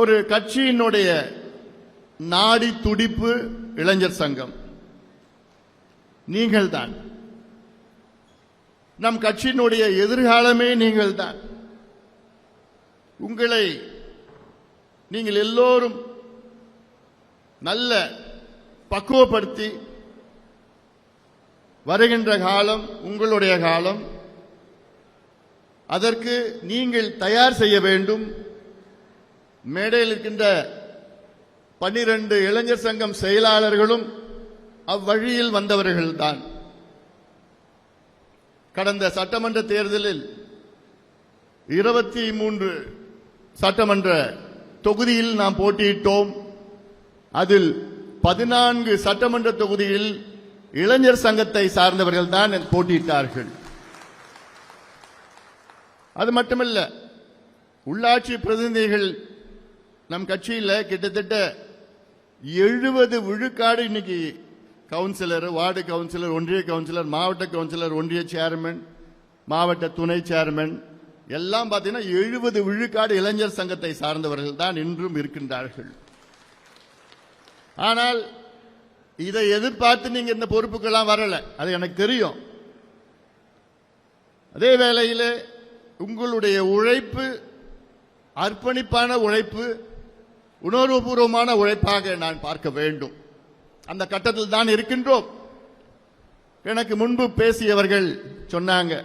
ஒரு கட்சியினுடைய நாடி துடிப்பு இளைஞர் சங்கம். நீங்கள்தான். நம் கட்சியினுடைய எதிர்காலமே நீங்கள்தான். உங்களை நீங்கள் எல்லோரும் நல்ல பக்குவப்படுத்தி வருகின்ற காலம் உங்களுடைய காலம். அதற்கு நீங்கள் தயார் செய்ய வேண்டும். மேடையில் இருக்கின்ற பன்னிரண்டு இளைஞர் சங்கம் செயலாளர்களும் அவ்வழியில் வந்தவர்கள்தான். கடந்த சட்டமன்ற தேர்தலில் இருபத்தி மூன்று சட்டமன்ற தொகுதியில் நாம் போட்டியிட்டோம். அதில் பதினான்கு சட்டமன்ற தொகுதியில் இளைஞர் சங்கத்தை சார்ந்தவர்கள் தான் போட்டியிட்டார்கள். அது மட்டுமல்ல உள்ளாட்சி பிரதிநிதிகள் நம் கட்சியில் கிட்டத்தட்ட எழுபது விழுக்காடு இன்னைக்கு கவுன்சிலர் வார்டு கவுன்சிலர் ஒன்றிய கவுன்சிலர் மாவட்ட கவுன்சிலர் ஒன்றிய சேர்மன் மாவட்ட துணை சேர்மன் எல்லாம் பார்த்தீங்கன்னா எழுபது விழுக்காடு இளைஞர் சங்கத்தை சார்ந்தவர்கள் தான் இன்றும் இருக்கின்றார்கள். ஆனால் இதை எதிர்பார்த்து நீங்க இந்த பொறுப்புக்கெல்லாம் வரல. அது எனக்கு தெரியும். அதே வேளையில் உங்களுடைய உழைப்பு அர்ப்பணிப்பான உழைப்பு உணர்வுபூர்வமான உழைப்பாக நான் பார்க்க வேண்டும். அந்த கட்டத்தில் தான் இருக்கின்றோம். எனக்கு முன்பு பேசியவர்கள் சொன்னாங்க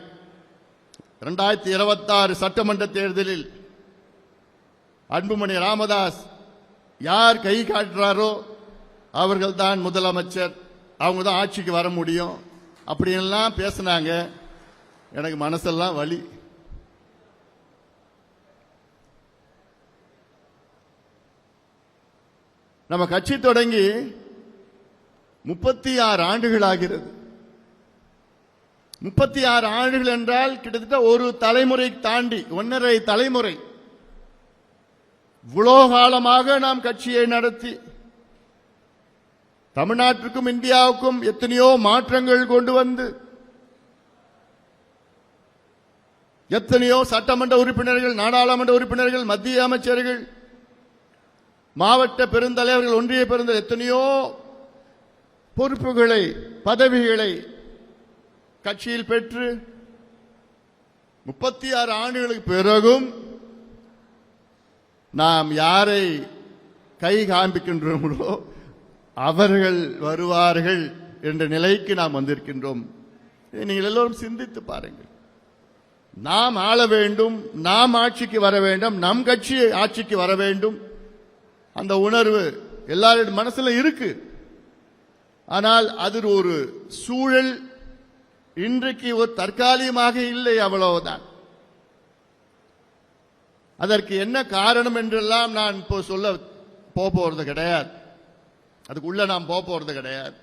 இரண்டாயிரத்தி இருபத்தாறு சட்டமன்ற தேர்தலில் அன்புமணி ராமதாஸ் யார் கை காட்டுறாரோ அவர்கள் தான் முதலமைச்சர். அவங்க தான் ஆட்சிக்கு வர முடியும். அப்படின்லாம் பேசினாங்க. எனக்கு மனசெல்லாம் வலி. நம்ம கட்சி தொடங்கி முப்பத்தி ஆறு ஆண்டுகள் ஆகிறது முப்பத்தி ஆறு ஆண்டுகள் என்றால் கிட்டத்தட்ட ஒரு தலைமுறை தாண்டி ஒன்றரை தலைமுறை. இவ்வளோ காலமாக நாம் கட்சியை நடத்தி தமிழ்நாட்டிற்கும் இந்தியாவுக்கும் எத்தனையோ மாற்றங்கள் கொண்டு வந்து எத்தனையோ சட்டமன்ற உறுப்பினர்கள் நாடாளுமன்ற உறுப்பினர்கள் மத்திய அமைச்சர்கள் மாவட்ட பெருந்தலைவர்கள் ஒன்றிய பெருந்தலை எத்தனையோ பொறுப்புகளை பதவிகளை கட்சியில் பெற்று முப்பத்தி ஆறு ஆண்டுகளுக்கு பிறகும் நாம் யாரை கை காண்பிக்கின்றோமோ அவர்கள் வருவார்கள் என்ற நிலைக்கு நாம் வந்திருக்கின்றோம். நீங்கள் எல்லோரும் சிந்தித்து பாருங்கள். நாம் ஆள வேண்டும் நாம் ஆட்சிக்கு வர வேண்டும் நம் கட்சி ஆட்சிக்கு வர வேண்டும். அந்த உணர்வு எல்லாருடைய மனசுல இருக்கு. ஆனால் அது ஒரு சூழல் இன்றைக்கு ஒரு தற்காலிகமாக இல்லை அவ்வளவுதான். அதற்கு என்ன காரணம் என்றெல்லாம் நான் இப்போ சொல்ல போக போறது கிடையாது. அதுக்குள்ள நாம் போக போறது கிடையாது.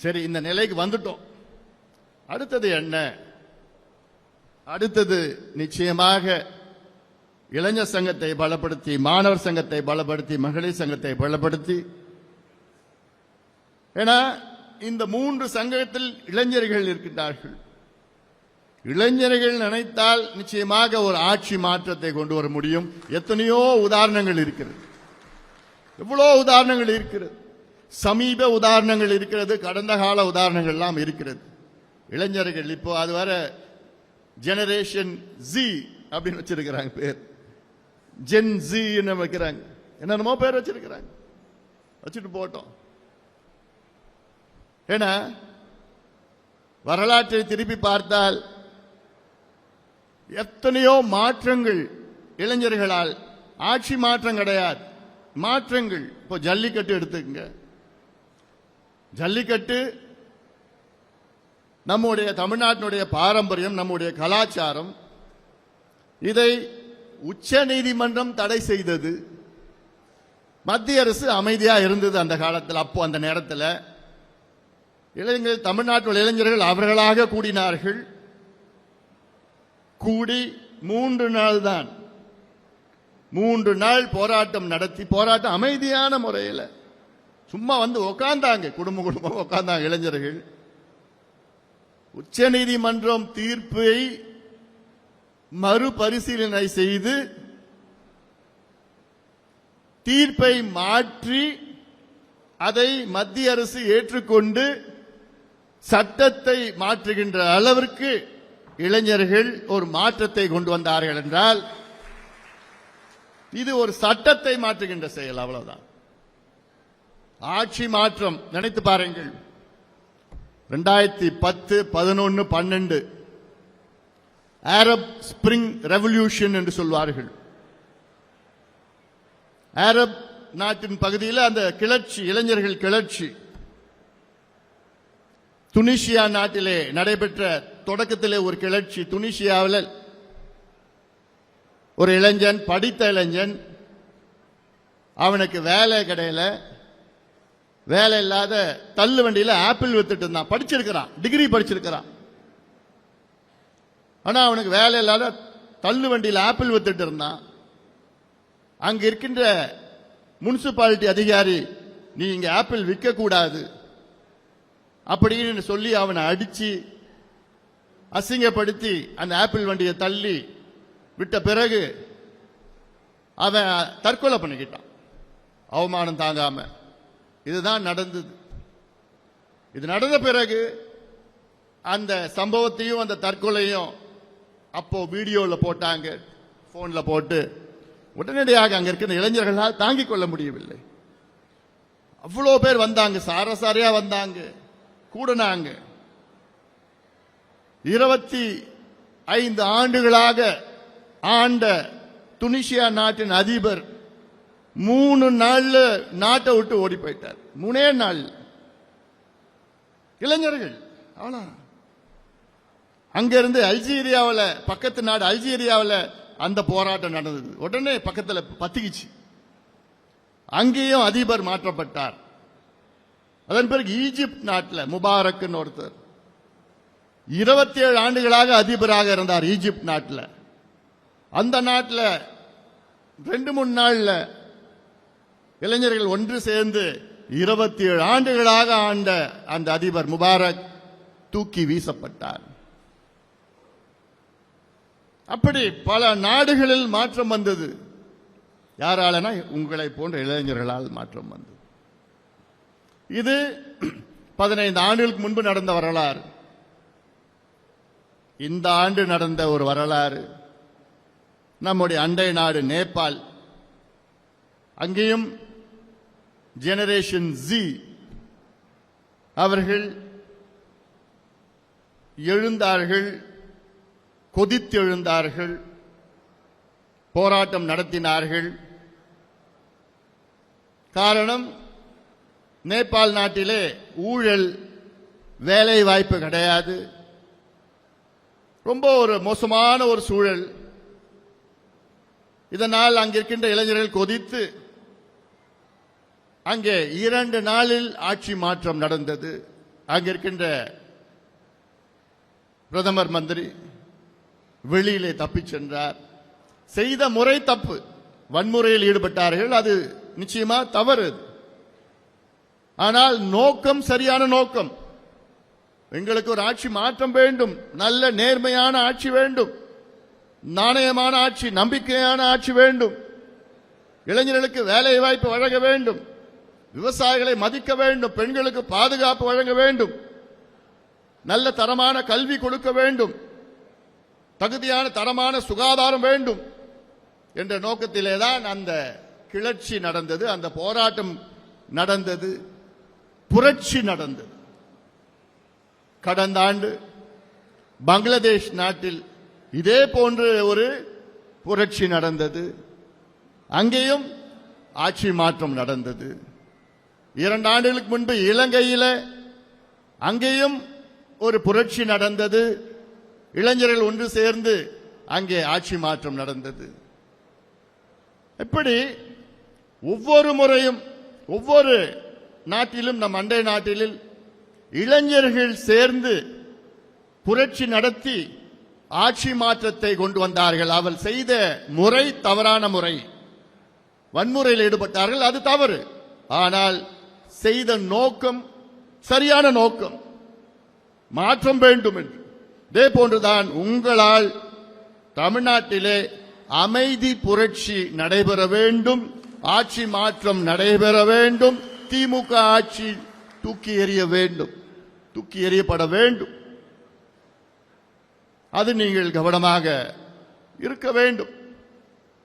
சரி இந்த நிலைக்கு வந்துட்டோம். அடுத்தது என்ன? அடுத்தது நிச்சயமாக இளைஞர் சங்கத்தை பலப்படுத்தி மாணவர் சங்கத்தை பலப்படுத்தி மகளிர் சங்கத்தை பலப்படுத்தி ஏன்னா இந்த மூன்று சங்கத்தில் இளைஞர்கள் இருக்கின்றார்கள். இளைஞர்கள் நினைத்தால் நிச்சயமாக ஒரு ஆட்சி மாற்றத்தை கொண்டு வர முடியும். எத்தனையோ உதாரணங்கள் இருக்கிறது. எவ்வளோ உதாரணங்கள் இருக்கிறது. சமீப உதாரணங்கள் இருக்கிறது கடந்த கால உதாரணங்கள் எல்லாம் இருக்கிறது. இளைஞர்கள் இப்போ அது வர ஜெனரேஷன் ஜி அப்படின்னு வச்சிருக்கிறாங்க பேர். ஜென் வைக்கிறாங்க. என்னென்னமோ பேர் வச்சிருக்கிறாங்க. வச்சுட்டு போட்டோம். ஏன்னா வரலாற்றை திருப்பி பார்த்தால் எத்தனையோ மாற்றங்கள் இளைஞர்களால் ஆட்சி மாற்றம் கிடையாது. மாற்றங்கள். இப்போ ஜல்லிக்கட்டு எடுத்துக்கங்க. ஜல்லிக்கட்டு நம்முடைய தமிழ்நாட்டினுடைய பாரம்பரியம் நம்முடைய கலாச்சாரம். இதை உச்ச நீதிமன்றம் தடை செய்தது. மத்திய அரசு அமைதியா இருந்தது அந்த காலத்தில் அப்போ அந்த நேரத்தில். இளைஞர்கள் தமிழ்நாட்டில் இளைஞர்கள் அவர்களாக கூடினார்கள். கூடி மூன்று நாள் தான். மூன்று நாள் போராட்டம் நடத்தி போராட்டம் அமைதியான முறையில். சும்மா வந்து உக்காந்தாங்க குடும்ப குடும்பம் உக்காந்தாங்க இளைஞர்கள். உச்ச நீதிமன்றம் தீர்ப்பை மறுபரிசீலனை செய்து தீர்ப்பை மாற்றி அதை மத்திய அரசு ஏற்றுக்கொண்டு சட்டத்தை மாற்றுகின்ற அளவிற்கு இளைஞர்கள் ஒரு மாற்றத்தை கொண்டு வந்தார்கள் என்றால் இது ஒரு சட்டத்தை மாற்றுகின்ற செயல் அவ்வளவுதான். ஆட்சி மாற்றம் நினைத்து பாருங்கள். ரெண்டாயிரத்தி பத்து பதினொன்னு பன்னெண்டு. அரப் ஸ்பிரிங் ரெவல்யூஷன் என்று சொல்வார்கள். அரப் நாட்டின் பகுதியில் அந்த கிளர்ச்சி இளைஞர்கள் கிளர்ச்சி. துனிசியா நாட்டிலே நடைபெற்ற தொடக்கத்திலே ஒரு கிளர்ச்சி துனிசியாவில் ஒரு இளைஞன் படித்த இளைஞன் அவனுக்கு வேலை கிடையல. வேலை இல்லாத தள்ளு வண்டியில் ஆப்பிள் வித்துட்டு இருந்தான். படிச்சிருக்கிறான். டிகிரி படிச்சிருக்கிறான். ஆனால் அவனுக்கு வேலை இல்லாத தள்ளு வண்டியில் ஆப்பிள் வித்துட்டு இருந்தான். அங்கே இருக்கின்ற முனிசிபாலிட்டி அதிகாரி நீ இங்கே ஆப்பிள் விற்கக்கூடாது அப்படின்னு சொல்லி அவனை அடித்து அசிங்கப்படுத்தி அந்த ஆப்பிள் வண்டியை தள்ளி விட்ட பிறகு அவன் தற்கொலை பண்ணிக்கிட்டான். அவமானம் தாங்காம. இதுதான் நடந்தது. இது நடந்த பிறகு அந்த சம்பவத்தையும் அந்த தற்கொலையும் அப்போ வீடியோவில் போட்டாங்க. ஃபோனில் போட்டு உடனடியாக அங்க இருக்கிற இளைஞர்களால் தாங்கிக் கொள்ள முடியவில்லை. அவ்வளோ பேர் வந்தாங்க. சாரசாரியாக வந்தாங்க. கூடினாங்க. இருபத்தி ஐந்து ஆண்டுகளாக ஆண்ட துனிசியா நாட்டின் அதிபர் மூணு நாள்ல நாட்டை விட்டு ஓடி போயிட்டார். மூணே நாள். இளைஞர்கள். அவ்வளோ அங்கிருந்து அல்ஜீரியாவில் பக்கத்து நாடு அல்ஜீரியாவில் அந்த போராட்டம் நடந்தது. உடனே பக்கத்தில் பத்திக்கிச்சு. அங்கேயும் அதிபர் மாற்றப்பட்டார். அதன் பிறகு ஈஜிப்ட் நாட்டில் முபாரக்னு ஒருத்தர். இருபத்தி ஏழு ஆண்டுகளாக அதிபராக இருந்தார் ஈஜிப்ட் நாட்டில். அந்த நாட்டில் ரெண்டு மூணு நாளில் இளைஞர்கள் ஒன்று சேர்ந்து இருபத்தி ஏழு ஆண்டுகளாக ஆண்ட அந்த அதிபர் முபாரக் தூக்கி வீசப்பட்டார். அப்படி பல நாடுகளில் மாற்றம் வந்தது. யாராலனா உங்களை போன்ற இளைஞர்களால் மாற்றம் வந்தது. இது பதினைந்து ஆண்டுகளுக்கு முன்பு நடந்த வரலாறு. இந்த ஆண்டு நடந்த ஒரு வரலாறு. நம்முடைய அண்டை நாடு நேபாள். அங்கேயும் ஜெனரேஷன் ஜி அவர்கள் எழுந்தார்கள். கொதித்தெழுந்தார்கள். போராட்டம் நடத்தினார்கள். காரணம் நேபாள் நாட்டிலே ஊழல் வேலை வாய்ப்பு கிடையாது. ரொம்ப ஒரு மோசமான ஒரு சூழல். இதனால் அங்கிருக்கின்ற இளைஞர்கள் கொதித்து அங்கே இரண்டு நாளில் ஆட்சி மாற்றம் நடந்தது. அங்கிருக்கின்ற பிரதமர் மந்திரி வெளியிலே தப்பிச் சென்றார். செய்த முறை தப்பு. வன்முறையில் ஈடுபட்டார்கள். அது நிச்சயமா தவறு. ஆனால் நோக்கம் சரியான நோக்கம். எங்களுக்கு ஒரு ஆட்சி மாற்றம் வேண்டும். நல்ல நேர்மையான ஆட்சி வேண்டும். நாணயமான ஆட்சி நம்பிக்கையான ஆட்சி வேண்டும். இளைஞர்களுக்கு வேலை வாய்ப்பு வழங்க வேண்டும். விவசாயிகளை மதிக்க வேண்டும். பெண்களுக்கு பாதுகாப்பு வழங்க வேண்டும். நல்ல தரமான கல்வி கொடுக்க வேண்டும். தகுதியான தரமான சுகாதாரம் வேண்டும் என்ற நோக்கத்திலே தான் அந்த கிளர்ச்சி நடந்தது அந்த போராட்டம் நடந்தது புரட்சி நடந்தது. கடந்த ஆண்டு பங்களாதேஷ் நாட்டில் இதே போன்று ஒரு புரட்சி நடந்தது. அங்கேயும் ஆட்சி மாற்றம் நடந்தது. இரண்டு ஆண்டுகளுக்கு முன்பு இலங்கையில் அங்கேயும் ஒரு புரட்சி நடந்தது. இளைஞர்கள் ஒன்று சேர்ந்து அங்கே ஆட்சி மாற்றம் நடந்தது. எப்படி? ஒவ்வொரு முறையும் ஒவ்வொரு நாட்டிலும் நம் அண்டை நாட்டிலும் இளைஞர்கள் சேர்ந்து புரட்சி நடத்தி ஆட்சி மாற்றத்தை கொண்டு வந்தார்கள். அவள் செய்த முறை தவறான முறை. வன்முறையில் ஈடுபட்டார்கள் அது தவறு. ஆனால் செய்த நோக்கம் சரியான நோக்கம். மாற்றம் வேண்டும் என்று. இதே போன்றுதான் உங்களால் தமிழ்நாட்டிலே அமைதி புரட்சி நடைபெற வேண்டும் ஆட்சி மாற்றம் நடைபெற வேண்டும் திமுக ஆட்சி தூக்கி எறிய வேண்டும் தூக்கி எறியப்பட வேண்டும். அது நீங்கள் கவனமாக இருக்க வேண்டும்.